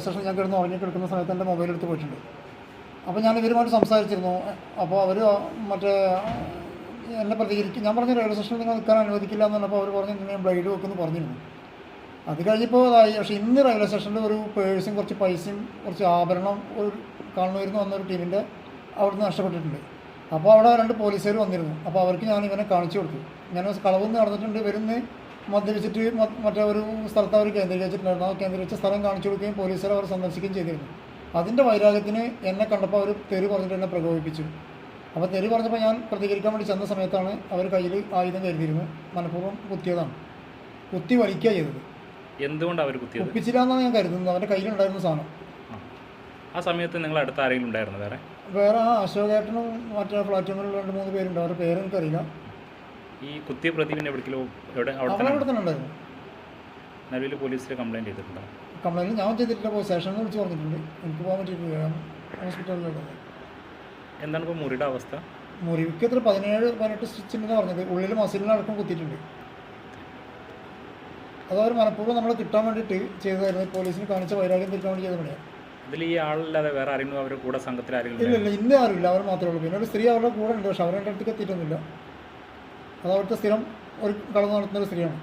സ്റ്റേഷനിൽ ഞാൻ കിടന്ന് ഉറങ്ങി കിടക്കുന്ന സമയത്ത് എന്റെ മൊബൈൽ എടുത്ത് പോയിട്ടുണ്ട്. അപ്പോൾ ഞാൻ ഇവരുമായിട്ട് സംസാരിച്ചിരുന്നു. അപ്പോൾ അവർ മറ്റേ എന്നെ പ്രതികരിക്കും. ഞാൻ പറഞ്ഞു റെയിൽവേ സ്റ്റേഷനിൽ നിങ്ങൾ നിൽക്കാൻ അനുവദിക്കില്ല എന്ന് പറഞ്ഞപ്പോൾ അവർ പറഞ്ഞു ഞാൻ ബ്ലൈഡ് വെക്കുമെന്ന് പറഞ്ഞിരുന്നു. അത് കഴിഞ്ഞപ്പോൾ അതായി. പക്ഷേ ഇന്ന് റെയിൽവേ സ്റ്റേഷനിൽ ഒരു പേഴ്സും കുറച്ച് പൈസയും കുറച്ച് ആഭരണം ഒരു കാണുമായിരുന്നു വന്നൊരു ടീമിന്റെ അവിടുന്ന് നഷ്ടപ്പെട്ടിട്ടുണ്ട്. അപ്പോൾ അവിടെ രണ്ട് പോലീസുകാർ വന്നിരുന്നു. അപ്പോൾ അവർക്ക് ഞാൻ ഇവനെ കാണിച്ചു കൊടുത്തു. ഞാൻ കളവെന്ന് നടന്നിട്ടുണ്ട്. വരുന്ന് മദ്യപിച്ചിട്ട് മറ്റേ ഒരു സ്ഥലത്ത് അവർ കേന്ദ്രീകരിച്ചിട്ടുണ്ടായിരുന്നു. ആ കേന്ദ്രീകരിച്ച സ്ഥലം കാണിച്ചു കൊടുക്കുകയും പോലീസുകാർ അവർ സന്ദർശിക്കുകയും ചെയ്തിരുന്നു. അതിന്റെ വൈരാഗ്യത്തിന് എന്നെ കണ്ടപ്പോൾ അവർ തെറി പറഞ്ഞിട്ട് എന്നെ പ്രകോപിപ്പിച്ചു. അപ്പോൾ തെറി പറഞ്ഞപ്പോൾ ഞാൻ പ്രതികരിക്കാൻ വേണ്ടി ചെന്ന സമയത്താണ് അവർ കയ്യിൽ ആയുധം കരുതിയിരുന്നു മനഃപൂർവം കുത്തിയതാണ്. കുത്തി വലിക്കുക ചെയ്തത്. എന്തുകൊണ്ടാണ് അവർ കുത്തി ഒപ്പിച്ചില്ല എന്നാണ് ഞാൻ കരുതുന്നത്. അവന്റെ കയ്യിലുണ്ടായിരുന്ന സാധനം. ആ. സമയത്ത് നിങ്ങൾ അടുത്ത ആരെങ്കിലും ഉണ്ടായിരുന്നു വേറെ? വേറെ ആ അശോകേട്ടനും മറ്റേ ഫ്ലാറ്റുകളിൽ രണ്ട് മൂന്ന് പേരുണ്ട്. അവരുടെ പേര് എനിക്കറിയില്ല. ഈ കുത്തിയ പ്രതി പിന്നെ എവിടെ അവിടെ നിലവിൽ പോലീസിൽ കംപ്ലൈന്റ് ചെയ്തിട്ടുണ്ടോ? കംപ്ലൈന്റ് ഞാൻ ചെയ്തിട്ടില്ല പോയി സ്റ്റേഷനിൽ വിളിച്ച് പറഞ്ഞിട്ടുണ്ട്. എനിക്ക് പോകാൻ പറ്റിയിട്ടില്ല ഹോസ്പിറ്റലിലുള്ളത് എന്താണ് ഇപ്പോൾ മുറിയുടെ അവസ്ഥ? മുറിവിക്ക് എത്ര പതിനേഴ് പതിനെട്ട് സ്റ്റിച്ച് ഉണ്ടെന്ന് പറഞ്ഞത്. ഉള്ളിൽ മസിലിനടക്കം കുത്തിയിട്ടുണ്ട്. അത് അവർ മനഃപൂർവം നമ്മളെ കിട്ടാൻ വേണ്ടിയിട്ട് ചെയ്തതായിരുന്നു. പോലീസിന് കാണിച്ച വൈരാഗ്യം തീർക്കാൻ വേണ്ടി ചെയ്ത പണിയാണ് ഇതിൽ ഈ ആളല്ലാതെ വേറെ ആരെങ്കിലും അവരുടെ കൂടെ സംഘത്തിൽ ആരെങ്കിലും ഇല്ല? ഇല്ല ഇന്ന ആരുമില്ല. അവർ മാത്രമേ ഉള്ളൂ. പിന്നെ ഒരു സ്ത്രീ അവരുടെ കൂടെ ഉണ്ട് പക്ഷെ അവരുടെ അടുത്തേക്ക് എത്തിയിട്ടൊന്നുമില്ല. അത് അവിടുത്തെ സ്ഥിരം ഒരു കളവ് നടത്തുന്ന ഒരു സ്ത്രീയാണ്